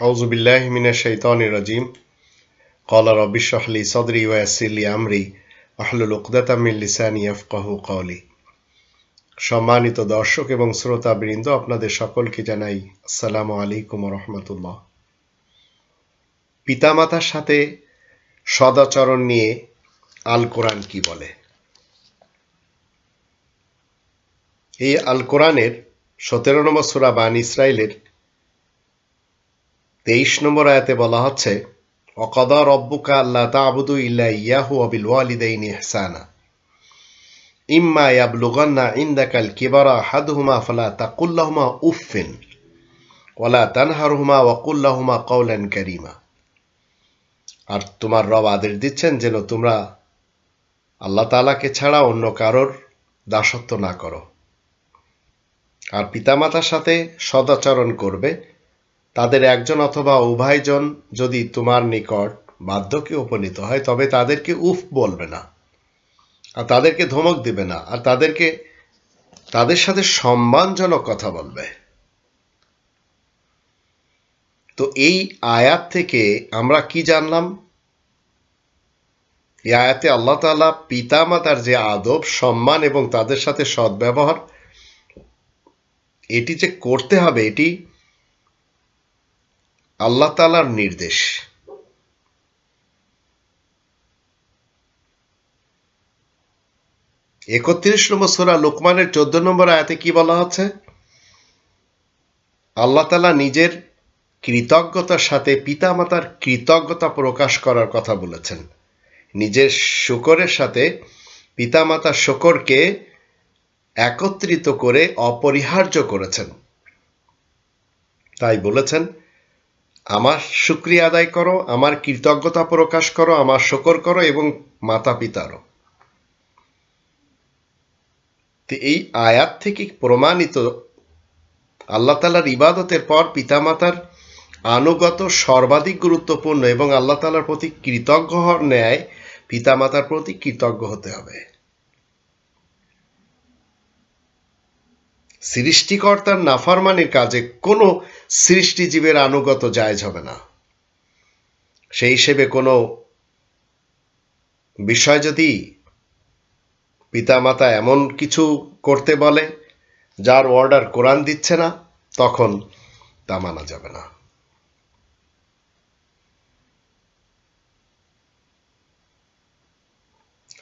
أعوذ بالله من الشيطان الرجيم قال رب اشرح لي صدري ويسر لي أمري واحلل عقدة من لساني يفقهوا قولي সম্মানিত দর্শক এবং শ্রোতা বৃন্দ আপনাদের সকলকে জানাই আসসালামু আলাইকুম রহমতুল্লাহ পিতামাতার সাথে সদাচরণ নিয়ে আল কোরআন কি বলে এই আল কোরআনের সতেরো নম্বর সুরা বান ইসরায়েলের তেইশ নম্বর আয়াতে বলা হচ্ছে, অকদা রব্বুকা আল্লাহ তাবুদু ইল্লা ইয়াহু অবিল ওয়ালিদাইন ইহসানা। ইম্মা ইয়াবলুগান্না ইন্দাকাল কিবারা হাদহুমা ফালা তাকুল্লাহুমা উফিন ওয়ালা তানহারহুমা ওয়াকুল্লাহুমা কওলান কারীমা। আর তোমার রব আদেশ দিচ্ছেন যেন তোমরা আল্লাহ তাআলাকে ছাড়া অন্য কারোর দাসত্ব না করো। আর পিতামাতার সাথে সদাচরণ করবে তাদের একজন অথবা উভয়জন যদি তোমার নিকট বার্ধক্যে উপনীত হয়, তবে তাদেরকে উফ বলবে না। আর তাদেরকে ধমক দিবে না। আর তাদেরকে, তাদের সাথে সম্মানজনক কথা বলবে। তো এই আয়াত থেকে আমরা কি জানলাম? এই আয়াতে আল্লাহ তালা পিতামাতার যে আদব, সম্মান এবং তাদের সাথে সদ্ব্যবহার, এটি যে করতে হবে, এটি আল্লাহ তালার নির্দেশ। একত্রিশ নম্বর সোরা লোকমানের চোদ্দ নম্বর আয়াতে কি বলা হচ্ছে আল্লাহ তালা নিজের কৃতজ্ঞতার সাথে পিতামাতার কৃতজ্ঞতা প্রকাশ করার কথা বলেছেন। নিজের শুকরের সাথে পিতামাতার শকরকে একত্রিত করে অপরিহার্য করেছেন। তাই বলেছেন আমার শুক্রিয়া আদায় করো, আমার কৃতজ্ঞতা প্রকাশ করো, আমার শকর করো এবং মাতা পিতারও এই আয়াত থেকে প্রমাণিত আল্লাহ তালার ইবাদতের পর পিতামাতার আনুগত সর্বাধিক গুরুত্বপূর্ণ এবং আল্লাহ তালার প্রতি কৃতজ্ঞ হওয়ার ন্যায় পিতামাতার প্রতি কৃতজ্ঞ হতে হবে। সৃষ্টিকর্তার নাফারমানির কাজে কোনো সৃষ্টিজীবের আনুগত জায়জ হবে না। সেই হিসেবে কোনো বিষয় যদি পিতামাতা এমন কিছু করতে বলে, যার অর্ডার কোরআন দিচ্ছে না, তখন তা মানা যাবে না।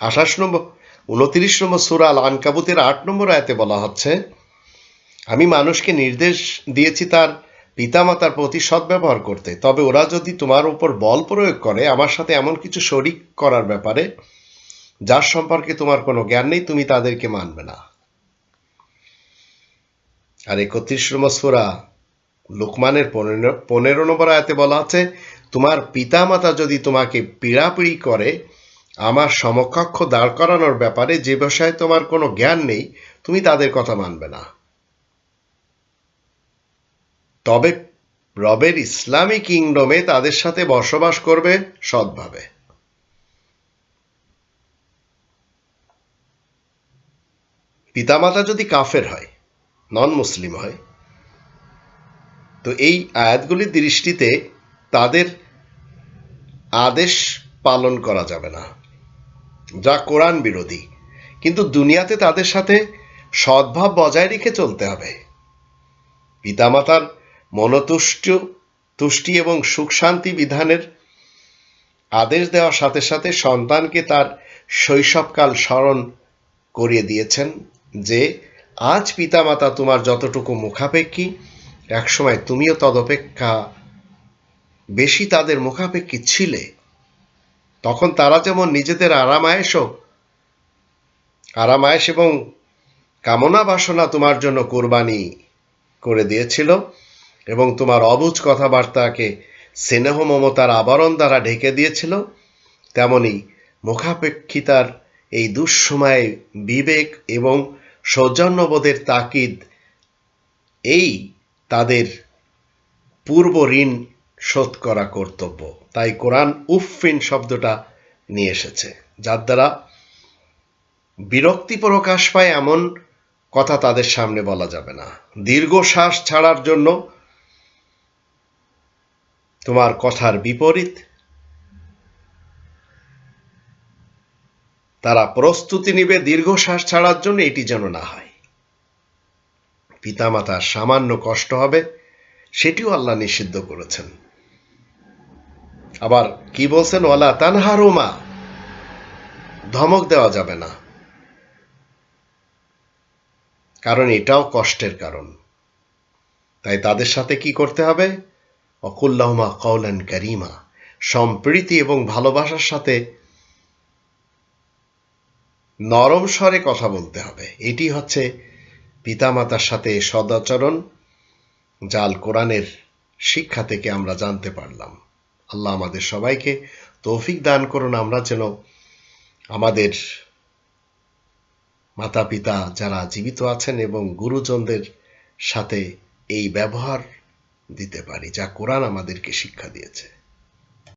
আঠাশ নম্বর, উনত্রিশ নম্বর সুরাল আনকাবুতের আট নম্বর আয়তে বলা হচ্ছে আমি মানুষকে নির্দেশ দিয়েছি তার পিতামাতার প্রতি সদ্ব্যবহার করতে। তবে ওরা যদি তোমার উপর বল প্রয়োগ করে, আমার সাথে এমন কিছু শরিক করার ব্যাপারে, যার সম্পর্কে তোমার কোনো জ্ঞান নেই, তুমি তাদেরকে মানবে না। আর একত্রিশ সুরা লোকমানের পনেরো নম্বর আয়াতে বলা আছে, তোমার পিতামাতা যদি তোমাকে পীড়াপিড়ি করে, আমার সমকক্ষ দাঁড় করানোর ব্যাপারে যে বিষয়ে তোমার কোনো জ্ঞান নেই, তুমি তাদের কথা মানবে না। তবে রবের ইসলামী কিংডমে তাদের সাথে বসবাস করবে সৎভাবে। পিতামাতা যদি কাফের হয় নন মুসলিম হয়, তো এই আয়াতগুলির দৃষ্টিতে তাদের আদেশ পালন করা যাবে না, যা কোরআন বিরোধী। কিন্তু দুনিয়াতে তাদের সাথে সদ্ভাব বজায় রেখে চলতে হবে। পিতামাতার মনতুষ্ট, তুষ্টি এবং সুখ শান্তি বিধানের আদেশ দেওয়ার সাথে সাথে সন্তানকে তার শৈশবকাল স্মরণ করিয়ে দিয়েছেন যে, আজ পিতামাতা তোমার যতটুকু মুখাপেক্ষী, একসময় তুমিও তদপেক্ষা বেশি তাদের মুখাপেক্ষী ছিলে। তখন তারা যেমন নিজেদের আরামায়েশ আরামায়েশ এবং কামনা বাসনা তোমার জন্য কোরবানি করে দিয়েছিল এবং তোমার অবুজ কথাবার্তাকে স্নেহ মমতার আবরণ দ্বারা ঢেকে দিয়েছিল, তেমনি মুখাপেক্ষিতার এই দুঃসময়ে বিবেক এবং সৌজন্যবোধের তাকিদ, এই তাদের পূর্ব ঋণ শোধ করা কর্তব্য। তাই কোরআন উফিন শব্দটা নিয়ে এসেছে, যার দ্বারা বিরক্তি প্রকাশ পায় এমন কথা তাদের সামনে বলা যাবে না। দীর্ঘশ্বাস ছাড়ার জন্য তোমার কথার বিপরীত। তারা প্রস্তুতি নিবে দীর্ঘশ্বাস ছাড়ার জন্য, এটি যেন না হয়। পিতামাতার সামান্য কষ্ট হবে, সেটিও আল্লাহ নিষিদ্ধ করেছেন। আবার কি বলছেন? ওয়ালা তানহারুমা ধমক দেওয়া যাবে না। কারণ এটাও কষ্টের কারণ। তাই তাদের সাথে কি করতে হবে? অকুল্লাহমা কৌলান করিমা। সম্প্রীতি এবং ভালোবাসার সাথে নরম স্বরে কথা বলতে হবে। এটি হচ্ছে পিতামাতার সাথে সদাচরণ জাল কোরআনের শিক্ষা থেকে আমরা জানতে পারলাম। আল্লাহ আমাদের সবাইকে তৌফিক দান করুন। আমরা যেন আমাদের মাতা পিতা যারা জীবিত আছেন এবং গুরুজনদের সাথে এই ব্যবহার দিতে পারি যা কোরআন আমাদেরকে শিক্ষা দিয়েছে।